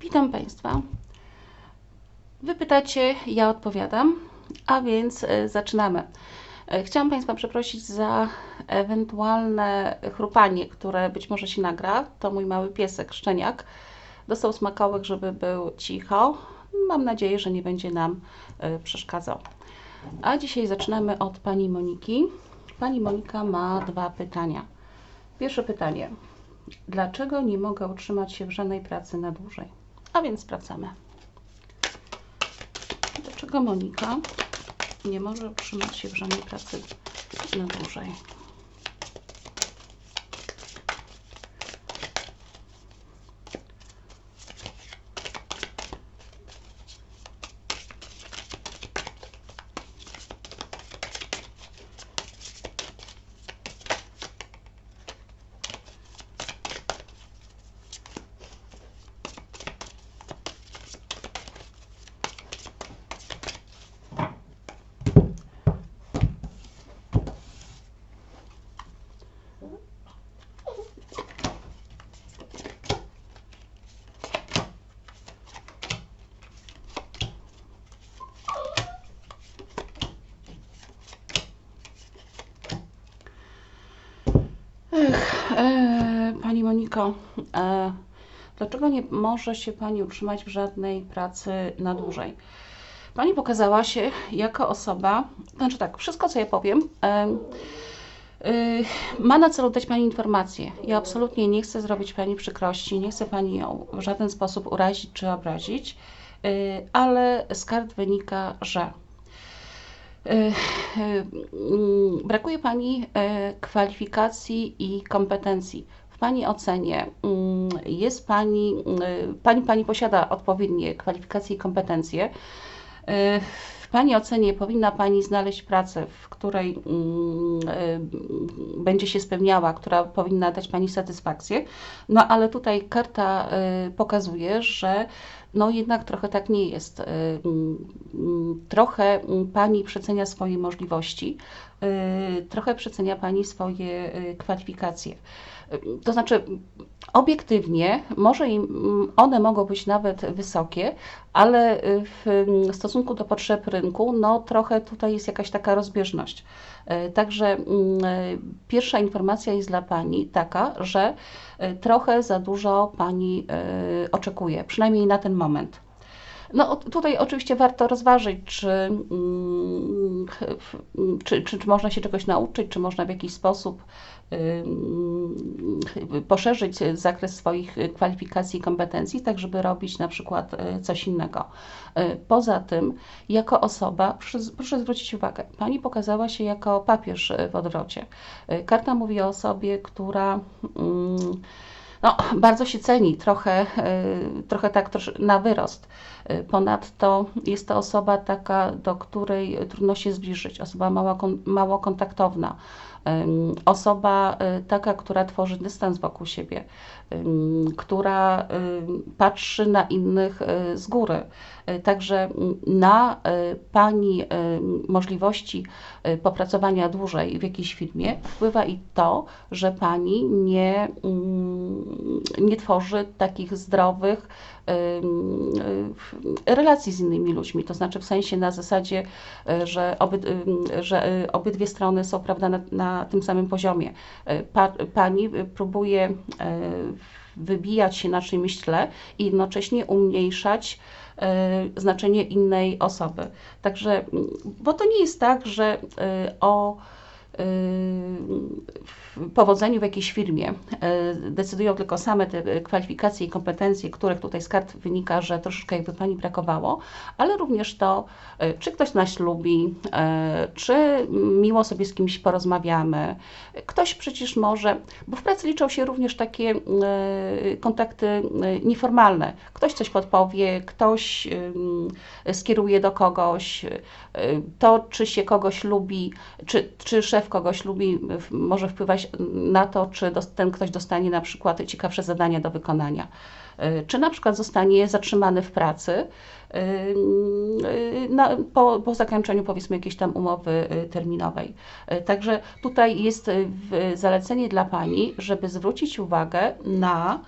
Witam Państwa. Wy pytacie, ja odpowiadam, a więc e, zaczynamy. E, Chciałam Państwa przeprosić za ewentualne chrupanie, które być może się nagra. To mój mały piesek, szczeniak. Dostał smakołek, żeby był cicho. Mam nadzieję, że nie będzie nam e, przeszkadzał. A dzisiaj zaczynamy od Pani Moniki. Pani Monika ma dwa pytania. Pierwsze pytanie. Dlaczego nie mogę utrzymać się w żadnej pracy na dłużej? A więc sprawdzamy. Dlaczego Monika nie może utrzymać się w żadnej pracy na dłużej? E, Pani Moniko, e, dlaczego nie może się Pani utrzymać w żadnej pracy na dłużej? Pani pokazała się jako osoba, znaczy tak, wszystko co ja powiem, e, ma na celu dać Pani informację. Ja absolutnie nie chcę zrobić Pani przykrości, nie chcę Pani ją w żaden sposób urazić czy obrazić, ale z kart wynika, że Brakuje Pani e, kwalifikacji i kompetencji. W Pani ocenie mm, jest Pani, mm, Pani, Pani posiada odpowiednie kwalifikacje i kompetencje. W Pani ocenie powinna Pani znaleźć pracę, w której mm, e, będzie się spełniała, która powinna dać Pani satysfakcję. No ale tutaj karta e, pokazuje, że no jednak trochę tak nie jest. Y, mm, Trochę mm, Pani przecenia swoje możliwości, y, trochę przecenia Pani swoje y, kwalifikacje. To znaczy, obiektywnie, może im, one mogą być nawet wysokie, ale y, w mm, stosunku do potrzeb rynku, no trochę tutaj jest jakaś taka rozbieżność. Y, Także mm, y, pierwsza informacja jest dla Pani taka, że y, trochę za dużo Pani oczekuje, przynajmniej na ten moment. No tutaj oczywiście warto rozważyć, czy, mm, czy, czy, czy można się czegoś nauczyć, czy można w jakiś sposób poszerzyć zakres swoich kwalifikacji i kompetencji, tak żeby robić na przykład y, coś innego. Y, Poza tym, jako osoba, proszę, proszę zwrócić uwagę, Pani pokazała się jako papież w odwrocie. Y, Karta mówi o osobie, która mm, no, bardzo się ceni, trochę, y, trochę tak na wyrost. Y, Ponadto jest to osoba taka, do której trudno się zbliżyć, osoba mało, mało kontaktowna, osoba y, taka, która tworzy dystans wokół siebie, która patrzy na innych y, z góry. Y, Także na y, Pani możliwości popracowania dłużej w jakiejś firmie wpływa i to, że Pani nie, nie tworzy takich zdrowych relacji z innymi ludźmi, to znaczy w sensie na zasadzie, że, że obydwie strony są prawda, na, na tym samym poziomie. Pa, pani próbuje wybijać się na czymś tle i jednocześnie umniejszać y, znaczenie innej osoby. Także, bo to nie jest tak, że y, o powodzeniu w jakiejś firmie e, decydują tylko same te kwalifikacje i kompetencje, których tutaj z kart wynika, że troszeczkę jakby Pani brakowało, ale również to, e, czy ktoś nas lubi, e, czy miło sobie z kimś porozmawiamy. Ktoś przecież może, bo w pracy liczą się również takie kontakty nieformalne. Ktoś coś podpowie, ktoś skieruje do kogoś, to czy się kogoś lubi, czy, czy szef kogoś lubi, może wpływać na to, czy ten ktoś dostanie na przykład ciekawsze zadania do wykonania. Czy na przykład zostanie zatrzymany w pracy na, po, po zakończeniu powiedzmy jakiejś tam umowy terminowej. Także tutaj jest zalecenie dla Pani, żeby zwrócić uwagę na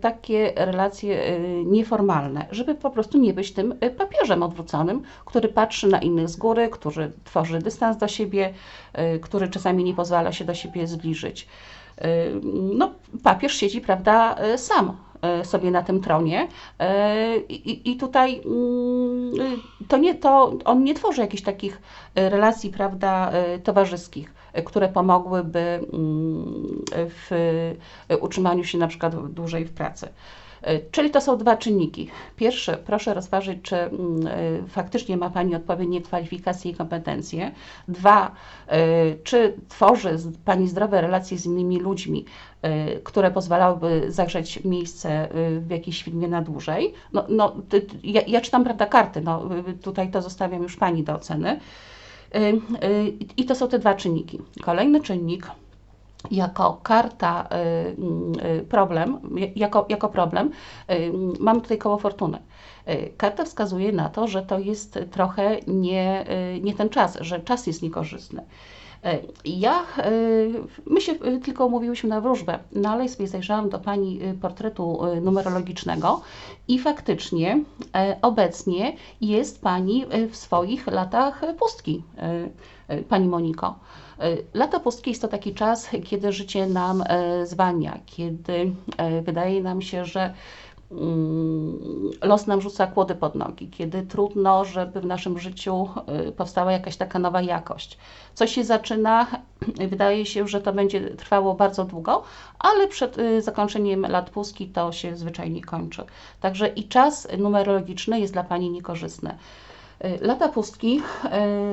takie relacje nieformalne, żeby po prostu nie być tym papieżem odwróconym, który patrzy na innych z góry, który tworzy dystans do siebie, który czasami nie pozwala się do siebie zbliżyć. No, papież siedzi, prawda, sam sobie na tym tronie. I, i tutaj mm, to nie, to on nie tworzy jakichś takich relacji, prawda, towarzyskich, które pomogłyby mm, w utrzymaniu się na przykład dłużej w pracy. E, czyli to są dwa czynniki. Pierwszy, proszę rozważyć, czy mm, e, faktycznie ma Pani odpowiednie kwalifikacje i kompetencje. Dwa, e, czy tworzy Pani zdrowe relacje z innymi ludźmi, które pozwalałyby zagrzeć miejsce w jakiejś firmie na dłużej. No, no, ja, ja czytam, prawda, karty, no, tutaj to zostawiam już Pani do oceny. I to są te dwa czynniki. Kolejny czynnik, jako karta y, y, problem, jako, jako problem, y, mamy tutaj koło fortuny. Karta wskazuje na to, że to jest trochę nie, nie ten czas, że czas jest niekorzystny. Ja, my się tylko umówiłyśmy na wróżbę, no ale sobie zajrzałam do Pani portretu numerologicznego i faktycznie obecnie jest Pani w swoich latach pustki, Pani Moniko. E, lata pustki jest to taki czas, kiedy życie nam e, zwalnia, kiedy e, wydaje nam się, że los nam rzuca kłody pod nogi, kiedy trudno, żeby w naszym życiu powstała jakaś taka nowa jakość. Coś się zaczyna, wydaje się, że to będzie trwało bardzo długo, ale przed zakończeniem lat pustki to się zwyczajnie kończy. Także i czas numerologiczny jest dla Pani niekorzystny. Lata pustki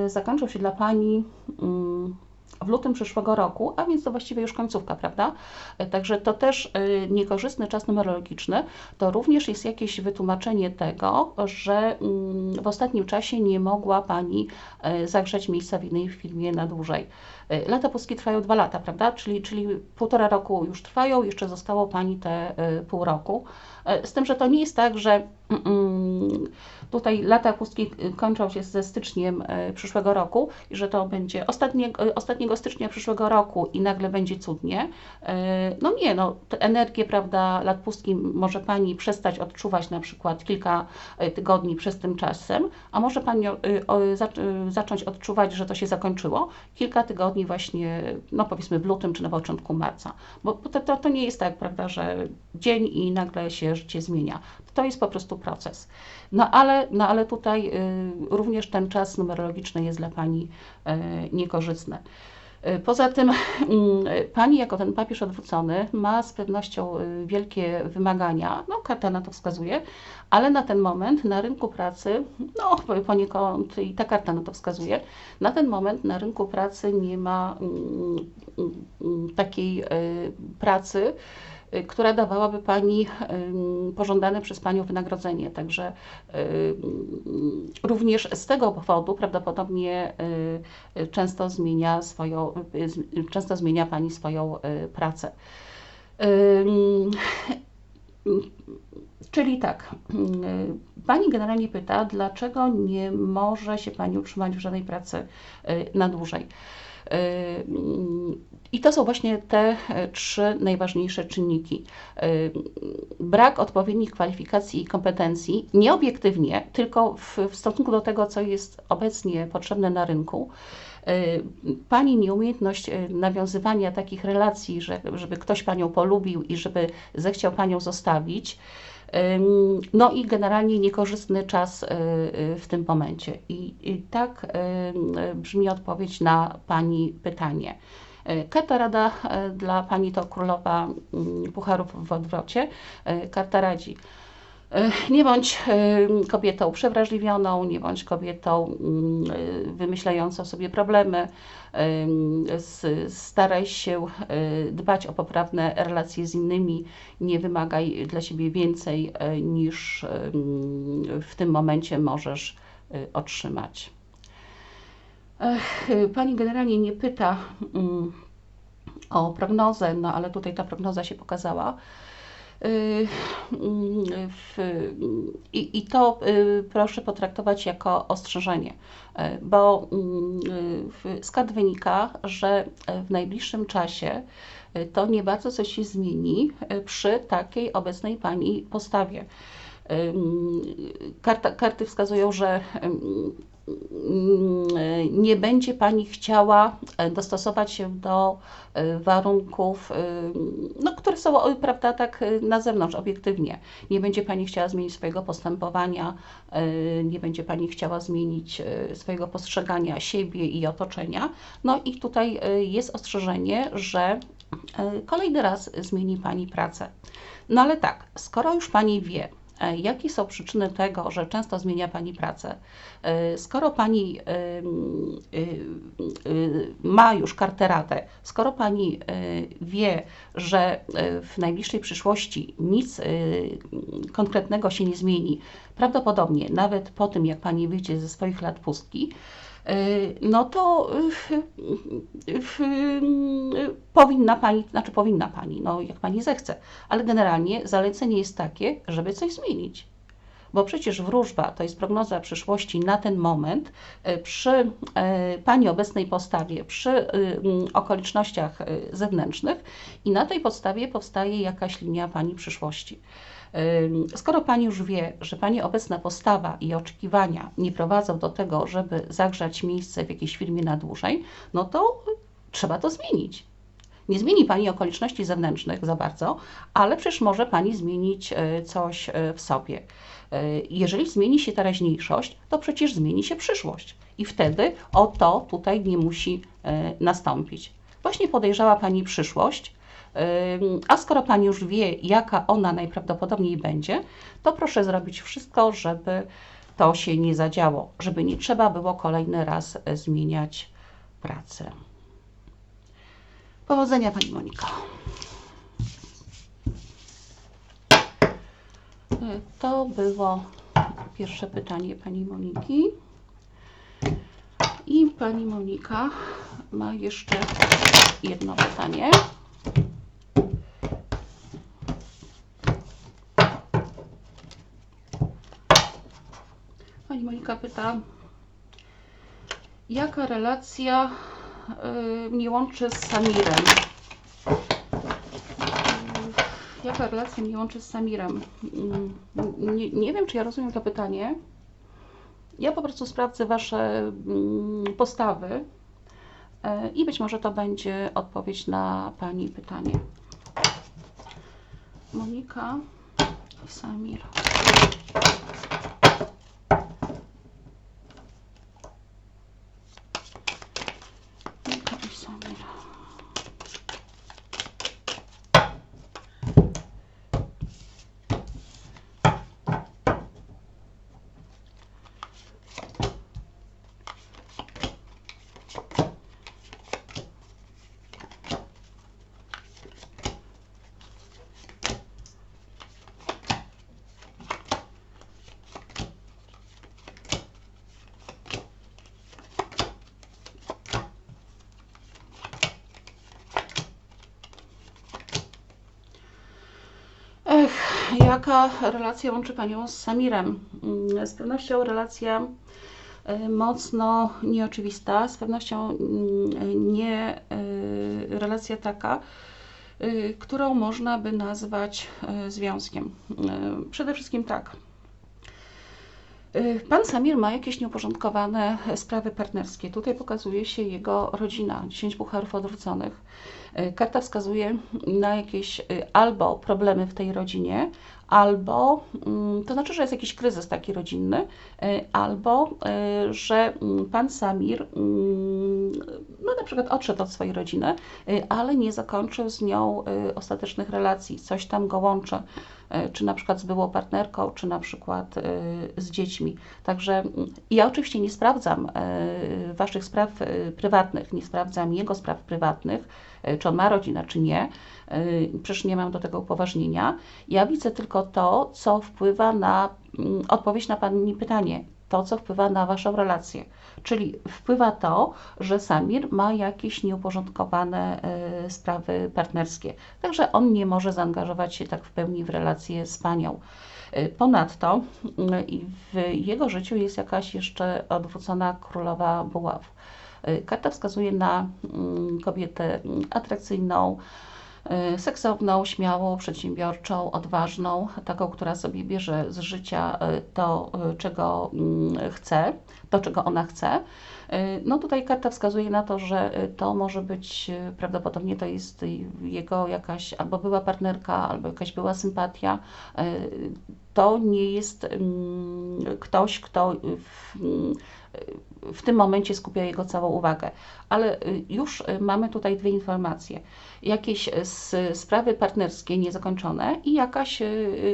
zakończą się dla Pani mm, w lutym przyszłego roku, a więc to właściwie już końcówka, prawda? E, także to też e, niekorzystny czas numerologiczny, to również jest jakieś wytłumaczenie tego, że mm, w ostatnim czasie nie mogła Pani e, zagrzeć miejsca w innej firmie na dłużej. Lata polskie trwają dwa lata, prawda? Czyli, czyli półtora roku już trwają, jeszcze zostało Pani te pół roku. Z tym, że to nie jest tak, że mm, tutaj lata pustki kończą się ze styczniem przyszłego roku i że to będzie ostatniego, stycznia przyszłego roku i nagle będzie cudnie. No nie, no energię, prawda, lat pustki może Pani przestać odczuwać na przykład kilka tygodni przez tym czasem, a może Pani zacząć odczuwać, że to się zakończyło kilka tygodni właśnie, no powiedzmy w lutym czy na początku marca. Bo to, to, to nie jest tak, prawda, że dzień i nagle się życie zmienia. To jest po prostu proces. No ale, no ale tutaj również ten czas numerologiczny jest dla Pani niekorzystny. Poza tym mm, pani jako ten papież odwrócony ma z pewnością y, wielkie wymagania, no karta na to wskazuje, ale na ten moment na rynku pracy, no poniekąd i ta karta na to wskazuje, na ten moment na rynku pracy nie ma mm, mm, takiej y, pracy, która dawałaby Pani pożądane przez Panią wynagrodzenie. Także również z tego powodu prawdopodobnie y, często zmienia swoją, y, często zmienia Pani swoją pracę. Czyli tak, Pani generalnie pyta, dlaczego nie może się Pani utrzymać w żadnej pracy na dłużej. I to są właśnie te e, trzy najważniejsze czynniki. Brak odpowiednich kwalifikacji i kompetencji, nie obiektywnie, tylko w, w stosunku do tego, co jest obecnie potrzebne na rynku. Pani nieumiejętność e, nawiązywania takich relacji, że, żeby ktoś Panią polubił i żeby zechciał Panią zostawić, no i generalnie niekorzystny czas y, y, w tym momencie. I, tak brzmi odpowiedź na Pani pytanie. Y, karta rada dla Pani to królowa pucharów w odwrocie. Karta radzi. Nie bądź kobietą przewrażliwioną, nie bądź kobietą mm, wymyślającą sobie problemy. Staraj się dbać o poprawne relacje z innymi, nie wymagaj dla siebie więcej niż w tym momencie możesz otrzymać. Pani generalnie nie pyta mm, o prognozę, no ale tutaj ta prognoza się pokazała. Y, mm, w, i, I to y, proszę potraktować jako ostrzeżenie, y, bo kart wynika, że w najbliższym czasie y, to nie bardzo coś się zmieni y, przy takiej obecnej Pani postawie. Karta, karty wskazują, że nie będzie Pani chciała e, dostosować się do e, warunków, no, które są, prawda, tak e, na zewnątrz, obiektywnie. Nie będzie Pani chciała zmienić swojego postępowania, e, nie będzie Pani chciała zmienić e, swojego postrzegania siebie i otoczenia. No i tutaj e, jest ostrzeżenie, że e, kolejny raz zmieni Pani pracę. No ale tak, skoro już Pani wie, e, jakie są przyczyny tego, że często zmienia Pani pracę, e, skoro Pani y, ma już kartę radę, skoro Pani wie, że w najbliższej przyszłości nic konkretnego się nie zmieni, prawdopodobnie nawet po tym, jak Pani wyjdzie ze swoich lat pustki, no to y, y, y, powinna Pani, znaczy powinna Pani, no jak Pani zechce, ale generalnie zalecenie jest takie, żeby coś zmienić. Bo przecież wróżba to jest prognoza przyszłości na ten moment, y, przy y, Pani obecnej postawie, przy y, okolicznościach y, zewnętrznych i na tej podstawie powstaje jakaś linia Pani przyszłości. Skoro Pani już wie, że Pani obecna postawa i oczekiwania nie prowadzą do tego, żeby zagrzać miejsce w jakiejś firmie na dłużej, no to trzeba to zmienić. Nie zmieni Pani okoliczności zewnętrznych za bardzo, ale przecież może Pani zmienić y, coś y, w sobie. Y, Jeżeli zmieni się teraźniejszość, to przecież zmieni się przyszłość. I wtedy o to tutaj nie musi nastąpić. Właśnie podejrzała Pani przyszłość, a skoro Pani już wie, jaka ona najprawdopodobniej będzie, to proszę zrobić wszystko, żeby to się nie zadziało, żeby nie trzeba było kolejny raz e, zmieniać pracę. Powodzenia Pani Moniko. E, To było pierwsze pytanie Pani Moniki. I Pani Monika ma jeszcze jedno pytanie. Pani Monika pyta, jaka relacja y, mnie łączy z Samirem? Jaka relacja mnie łączy z Samirem? Mm, Nie, nie wiem, czy ja rozumiem to pytanie. Ja po prostu sprawdzę Wasze mm, postawy y, i być może to będzie odpowiedź na Pani pytanie. Monika i Samir. Monika i Samir. Ech, jaka relacja łączy Panią z Samirem? Mm, Z pewnością relacja y, mocno nieoczywista, z pewnością mm, nie y, relacja taka, y, którą można by nazwać związkiem. Przede wszystkim tak. Y, Pan Samir ma jakieś nieuporządkowane sprawy partnerskie. Tutaj pokazuje się jego rodzina, 10 pucharów odwróconych. Y, Karta wskazuje na jakieś y, albo problemy w tej rodzinie, albo mm, to znaczy, że jest jakiś kryzys taki rodzinny, y, albo y, że mm, pan Samir mm, no na przykład odszedł od swojej rodziny, y, ale nie zakończył z nią ostatecznych relacji. Coś tam go łączy, czy na przykład z byłą partnerką, czy na przykład z dziećmi. Także ja oczywiście nie sprawdzam waszych spraw prywatnych, nie sprawdzam jego spraw prywatnych, czy on ma rodzinę, czy nie. Y, Przecież nie mam do tego upoważnienia. Ja widzę tylko to, co wpływa na mm, odpowiedź na Pani pytanie. to, co wpływa na Waszą relację. Czyli wpływa to, że Samir ma jakieś nieuporządkowane y, sprawy partnerskie. Także on nie może zaangażować się tak w pełni w relacje z panią. Y, Ponadto y, w jego życiu jest jakaś jeszcze odwrócona królowa buław. Y, Karta wskazuje na mm, kobietę atrakcyjną, y, seksowną, śmiałą, przedsiębiorczą, odważną, taką, która sobie bierze z życia y, to, czego mm, chce, to, czego ona chce. No tutaj karta wskazuje na to, że to może być, prawdopodobnie to jest jego jakaś albo była partnerka, albo jakaś była sympatia. To nie jest mm, ktoś, kto w, tym momencie skupia jego całą uwagę. Ale y, już y, mamy tutaj dwie informacje. Jakieś y, sprawy partnerskie niezakończone i jakaś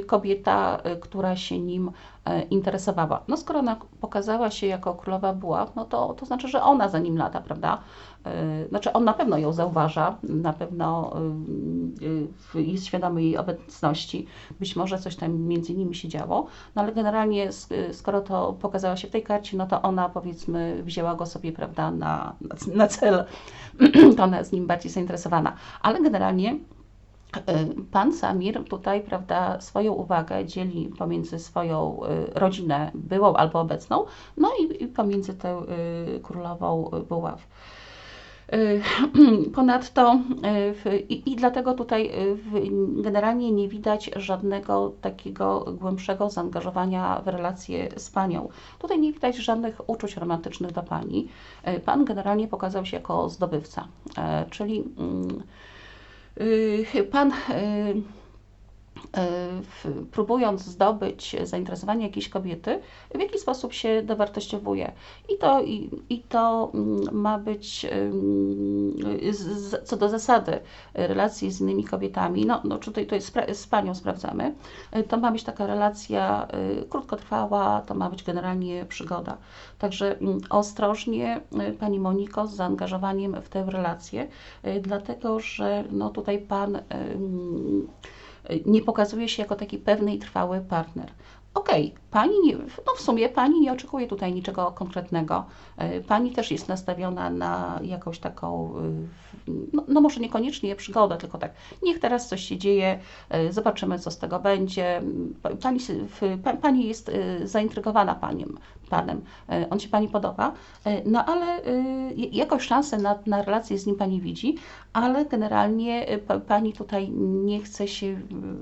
kobieta, która się nim e, interesowała. No skoro ona pokazała się jako królowa buław, no to, to znaczy, że ona za nim lata, prawda? Y, Znaczy on na pewno ją zauważa, na pewno jest świadomy jej obecności, być może coś tam między nimi się działo, no ale generalnie skoro to pokazała się w tej karcie, no to ona powiedzmy wzięła go sobie, prawda, na, na cel, to ona jest nim bardziej zainteresowana. Ale generalnie y, Pan Samir tutaj, prawda, swoją uwagę dzieli pomiędzy swoją y, rodzinę, byłą albo obecną, no i, pomiędzy tę y, królową buław. Y, Ponadto y, i, i dlatego tutaj y, generalnie nie widać żadnego takiego głębszego zaangażowania w relacje z panią. Tutaj nie widać żadnych uczuć romantycznych do pani. Pan generalnie pokazał się jako zdobywca, czyli mm, pan próbując zdobyć zainteresowanie jakiejś kobiety, w jaki sposób się dowartościowuje. I to, i, i to mm, ma być co do zasady relacji z innymi kobietami, no, no tutaj, tutaj z, panią sprawdzamy, y, to ma być taka relacja y, krótkotrwała, to ma być generalnie przygoda. Także mm, ostrożnie, pani Moniko, z zaangażowaniem w tę relację, dlatego że no, tutaj pan nie pokazuje się jako taki pewny i trwały partner. Okej, pani nie, no w sumie pani nie oczekuje tutaj niczego konkretnego. E, Pani też jest nastawiona na jakąś taką, y, no, no może niekoniecznie przygodę, tylko tak, niech teraz coś się dzieje, e, zobaczymy co z tego będzie. Pa- Pani, pani jest zaintrygowana paniem, panem, E, on się pani podoba, E, no ale y, jakąś szansę na, na relację z nim pani widzi, ale generalnie pa- pani tutaj nie chce się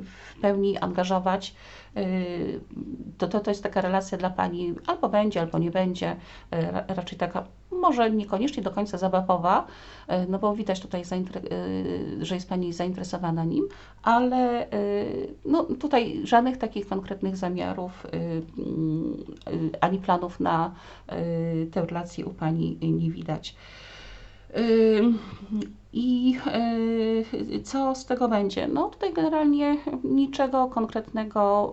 w pełni angażować. To, to, to jest taka relacja dla pani albo będzie, albo nie będzie. Ra- Raczej taka, może niekoniecznie do końca zabawowa, y, no bo widać tutaj, y, że jest pani zainteresowana nim, ale y, no, tutaj żadnych takich konkretnych zamiarów ani planów na tę relację u pani nie widać. I y, co z tego będzie? No tutaj generalnie niczego konkretnego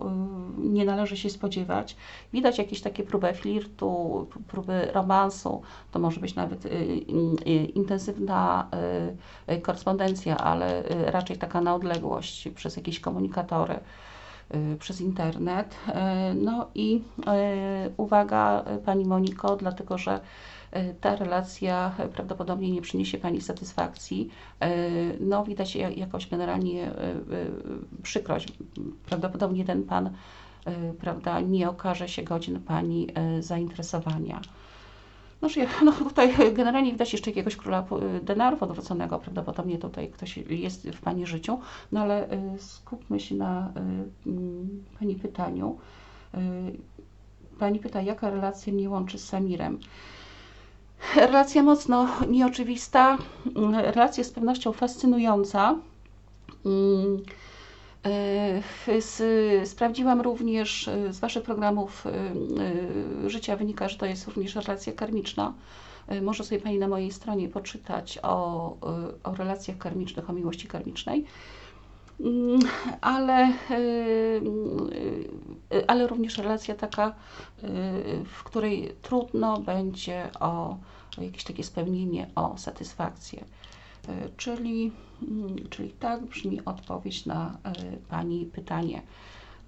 y, nie należy się spodziewać. Widać jakieś takie próby flirtu, próby romansu, to może być nawet y, intensywna korespondencja, ale raczej taka na odległość przez jakieś komunikatory przez internet. No i uwaga Pani Moniko, dlatego że ta relacja y, prawdopodobnie nie przyniesie Pani satysfakcji. Y, No widać ja- jakąś generalnie y, y, przykrość. Prawdopodobnie ten Pan y, prawda, nie okaże się godzien Pani y, zainteresowania. No, no tutaj generalnie widać jeszcze jakiegoś króla y, denarów odwróconego, prawdopodobnie tutaj ktoś jest w Pani życiu, no ale y, skupmy się na y, mm, Pani pytaniu. Y, Pani pyta, jaka relacja mnie łączy z Samirem? Relacja mocno nieoczywista, relacja z pewnością fascynująca. Mm, e, Sprawdziłam również e, z Waszych programów e, życia wynika, że to jest również relacja karmiczna. Może sobie Pani na mojej stronie poczytać o, o relacjach karmicznych, o miłości karmicznej. Mm, Ale, e, e, ale również relacja taka, e, w której trudno będzie o, jakieś takie spełnienie, o satysfakcję. Czyli, mm, czyli tak brzmi odpowiedź na Pani pytanie.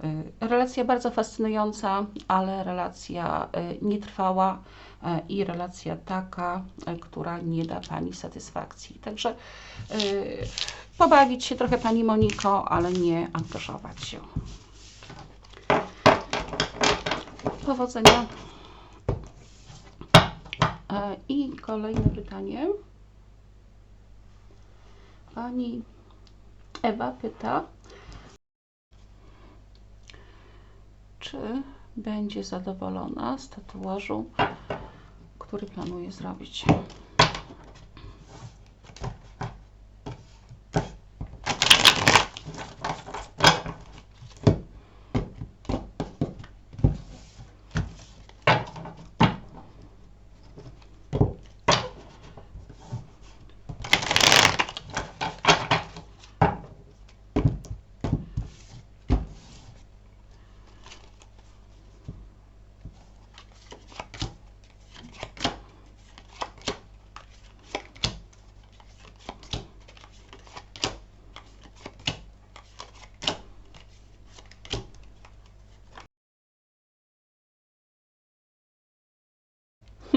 Y, Relacja bardzo fascynująca, ale relacja y, nietrwała y, i relacja taka, która nie da Pani satysfakcji. Także pobawić się trochę Pani Moniko, ale nie angażować się. Powodzenia. I kolejne pytanie. Pani Ewa pyta, czy będzie zadowolona z tatuażu, który planuje zrobić.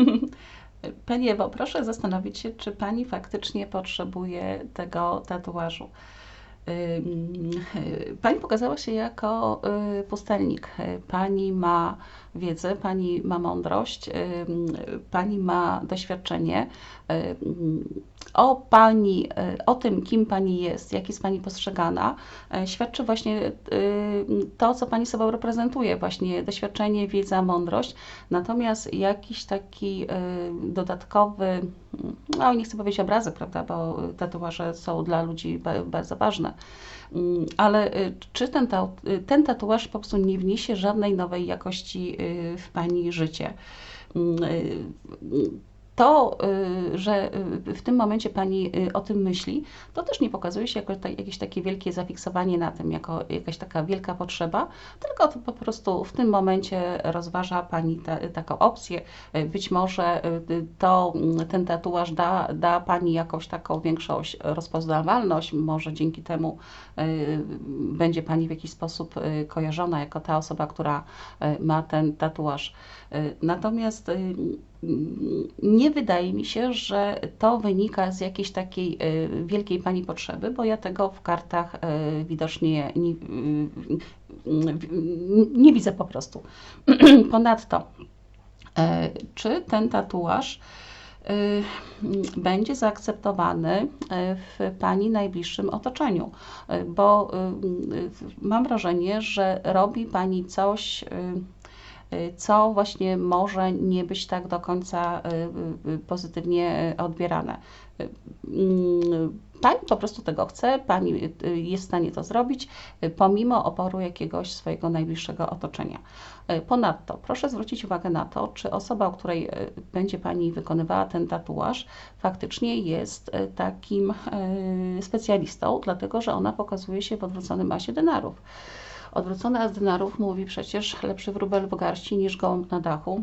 Pani Ewo, proszę zastanowić się, czy Pani faktycznie potrzebuje tego tatuażu. Y, Pani pokazała się jako y, pustelnik. Y, Pani ma wiedzę, Pani ma mądrość, Pani ma doświadczenie. O Pani, o tym, kim Pani jest, jak jest Pani postrzegana, świadczy właśnie to, co Pani sobą reprezentuje, właśnie doświadczenie, wiedza, mądrość. Natomiast jakiś taki dodatkowy, no nie chcę powiedzieć obrazy, prawda, bo tatuaże są dla ludzi ba- bardzo ważne, ale y, czy ten, ta, y, ten tatuaż po prostu nie wniesie żadnej nowej jakości y, w Pani życie? To, y, że y, w tym momencie Pani y, o tym myśli, to też nie pokazuje się jako jakieś takie wielkie zafiksowanie na tym, jako jakaś taka wielka potrzeba, tylko po prostu w tym momencie rozważa Pani ta, taką opcję. Być może to, mm, ten tatuaż da, da Pani jakąś taką większą rozpoznawalność, może dzięki temu będzie Pani w jakiś sposób kojarzona jako ta osoba, która ma ten tatuaż. Natomiast nie wydaje mi się, że to wynika z jakiejś takiej y, wielkiej Pani potrzeby, bo ja tego w kartach y, widocznie nie, y, nie widzę po prostu. Ponadto, e, czy ten tatuaż będzie zaakceptowany w Pani najbliższym otoczeniu? Bo mam wrażenie, że robi Pani coś, co właśnie może nie być tak do końca y, y, pozytywnie y, odbierane. Y, mm, Pani po prostu tego chce, Pani y, jest w stanie to zrobić, y, pomimo oporu jakiegoś swojego najbliższego otoczenia. Y, Ponadto proszę zwrócić uwagę na to, czy osoba, u której y, będzie Pani wykonywała ten tatuaż, faktycznie jest y, takim y, specjalistą, dlatego że ona pokazuje się w odwróconym asie denarów. Odwrócony as denarów mówi przecież lepszy wróbel w garści niż gołąb na dachu,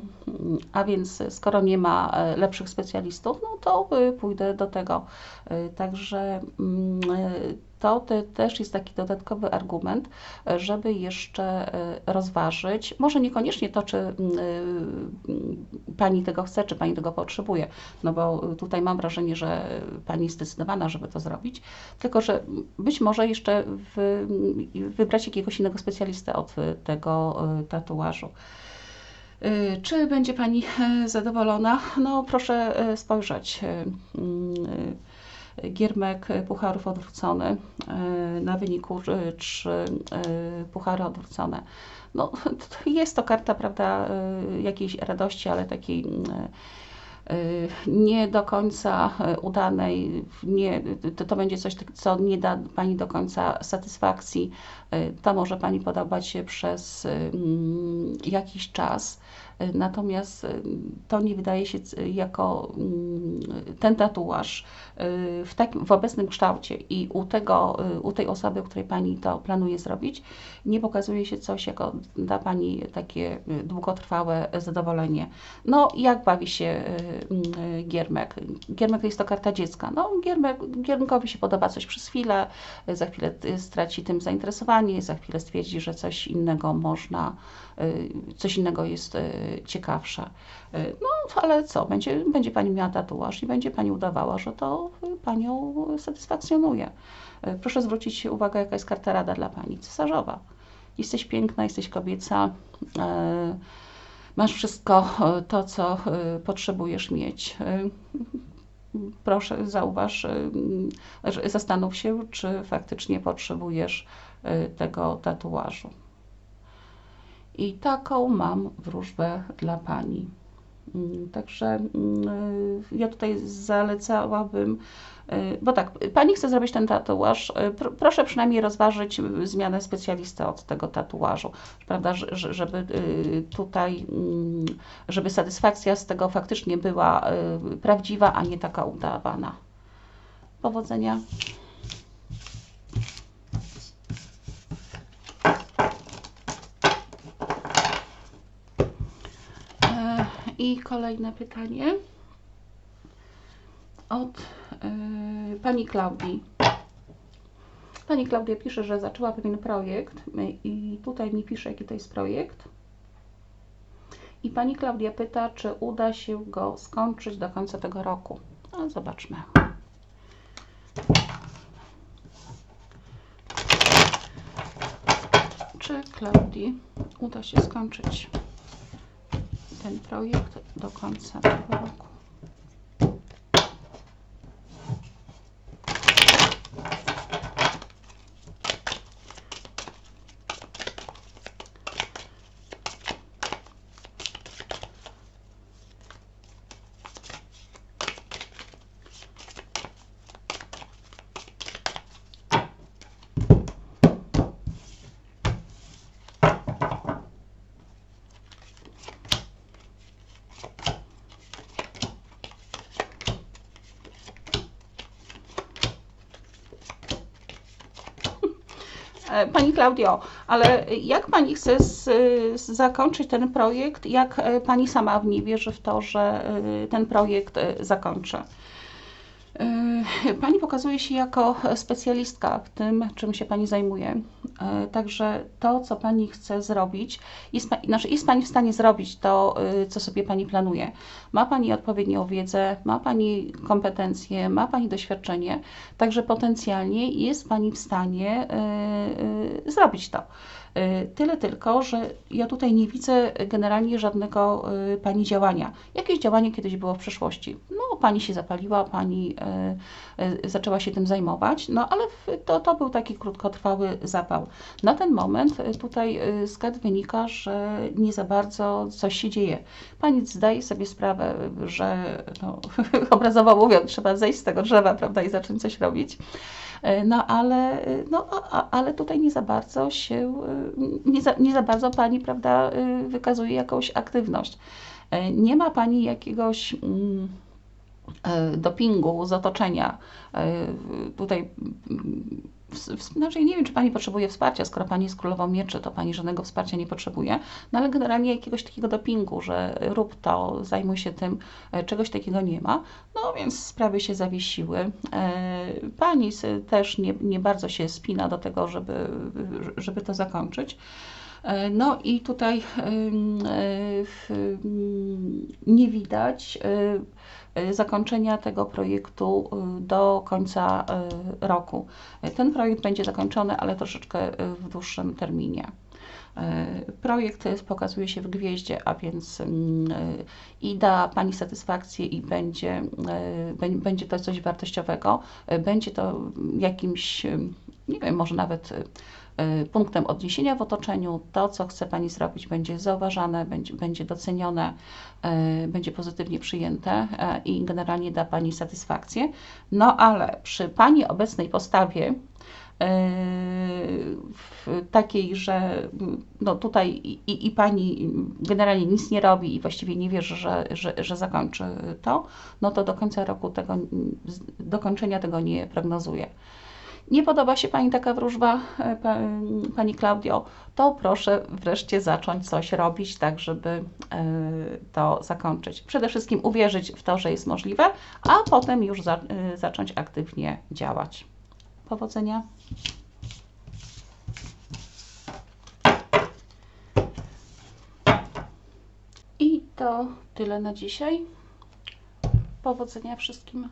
a więc skoro nie ma e, lepszych specjalistów, no to y, pójdę do tego. Y, Także mm, y, to te, też jest taki dodatkowy argument, żeby jeszcze y, rozważyć, może niekoniecznie to, czy mm, y, mm, Pani tego chce, czy Pani tego potrzebuje, no bo y, tutaj mam wrażenie, że Pani jest zdecydowana, żeby to zrobić, tylko że być może jeszcze w, wybrać jakiegoś innego specjalistę od tego tatuażu. Czy będzie Pani e, zadowolona? No proszę e, spojrzeć. Giermek pucharów odwrócony, e, na wyniku e, trzy e, puchary odwrócone. No, jest to karta, prawda, e, jakiejś radości, ale takiej mm, nie do końca udanej, nie, to, to będzie coś, co nie da Pani do końca satysfakcji. To może Pani podobać się przez mm, jakiś czas, Natomiast y, to nie wydaje się jako mm, ten tatuaż y, w, takim, w obecnym kształcie i u, tego, y, u tej osoby, której Pani to planuje zrobić, nie pokazuje się coś jako dla Pani takie długotrwałe zadowolenie. No, jak bawi się Giermek? Giermek to jest to karta dziecka. No, Giermek, Giermkowi się podoba coś przez chwilę, za chwilę straci tym zainteresowanie, za chwilę stwierdzi, że coś innego można, coś innego jest y, ciekawsze. Y, No, ale co? Będzie, będzie Pani miała tatuaż i będzie Pani udawała, że to y, Panią satysfakcjonuje. Y, Proszę zwrócić uwagę, jaka jest karta rada dla Pani. Cesarzowa. Jesteś piękna, jesteś kobieca, masz wszystko to, co potrzebujesz mieć. Proszę, zauważ, zastanów się, czy faktycznie potrzebujesz tego tatuażu. I taką mam wróżbę dla Pani. Mm, Także mm, ja tutaj zalecałabym, y, bo tak, Pani chce zrobić ten tatuaż, pr- proszę przynajmniej rozważyć zmianę specjalisty od tego tatuażu, prawda, że- że- żeby y, tutaj, mm, żeby satysfakcja z tego faktycznie była prawdziwa, a nie taka udawana. Powodzenia. E, Kolejne pytanie od e, pani Klaudii. Pani Klaudia pisze, że zaczęła pewien projekt e, i tutaj mi pisze, jaki to jest projekt. I pani Klaudia pyta, czy uda się go skończyć do końca tego roku. No, zobaczmy. Czy Klaudii uda się skończyć ten projekt do końca tego roku? Pani Klaudio, ale jak Pani chce z, z zakończyć ten projekt, jak e, Pani sama w nie wierzy w to, że e, ten projekt e, zakończy? E, Pani pokazuje się jako specjalistka w tym, czym się Pani zajmuje. E, Także to, co Pani chce zrobić, jest, znaczy jest Pani w stanie zrobić to, e, co sobie Pani planuje. Ma Pani odpowiednią wiedzę, ma Pani kompetencje, ma Pani doświadczenie, także potencjalnie jest Pani w stanie e, e, zrobić to. E, Tyle tylko, że ja tutaj nie widzę generalnie żadnego e, Pani działania. Jakieś działanie kiedyś było w przeszłości. No, Pani się zapaliła, Pani e, zaczęła się tym zajmować, no ale to, to był taki krótkotrwały zapał. Na ten moment tutaj kart wynika, że nie za bardzo coś się dzieje. Pani zdaje sobie sprawę, że no, obrazowo mówiąc, trzeba zejść z tego drzewa, prawda, i zacząć coś robić. E, No ale, e, no, ale tutaj nie za bardzo się, e, nie za, nie za bardzo Pani, prawda, wykazuje jakąś aktywność. Nie ma Pani jakiegoś mm, dopingu z otoczenia. E, Tutaj znaczy nie wiem, czy Pani potrzebuje wsparcia, skoro Pani jest królową mieczy, to Pani żadnego wsparcia nie potrzebuje, no ale generalnie jakiegoś takiego dopingu, że rób to, zajmuj się tym, e, czegoś takiego nie ma, no więc sprawy się zawiesiły. E, Pani też nie, nie bardzo się spina do tego, żeby, żeby to zakończyć. E, No i tutaj e, nie widać e, e, zakończenia tego projektu e, do końca e, roku. Ten projekt będzie zakończony, ale troszeczkę w dłuższym terminie. Projekt pokazuje się w gwieździe, a więc mm, i da Pani satysfakcję i będzie, bę- będzie to coś wartościowego, będzie to jakimś, e, nie wiem, może nawet punktem odniesienia w otoczeniu. To, co chce Pani zrobić, będzie zauważane, będzie, będzie docenione, e, będzie pozytywnie przyjęte e, i generalnie da Pani satysfakcję. No ale przy Pani obecnej postawie takiej, że no tutaj i, i, pani generalnie nic nie robi i właściwie nie wierzy, że, że, że zakończy to, no to do końca roku tego, dokończenia tego nie prognozuje. Nie podoba się Pani taka wróżba, e, pa, Pani Klaudio, to proszę wreszcie zacząć coś robić, tak żeby e, to zakończyć. Przede wszystkim uwierzyć w to, że jest możliwe, a potem już za, e, zacząć aktywnie działać. Powodzenia. I to tyle na dzisiaj. Powodzenia wszystkim.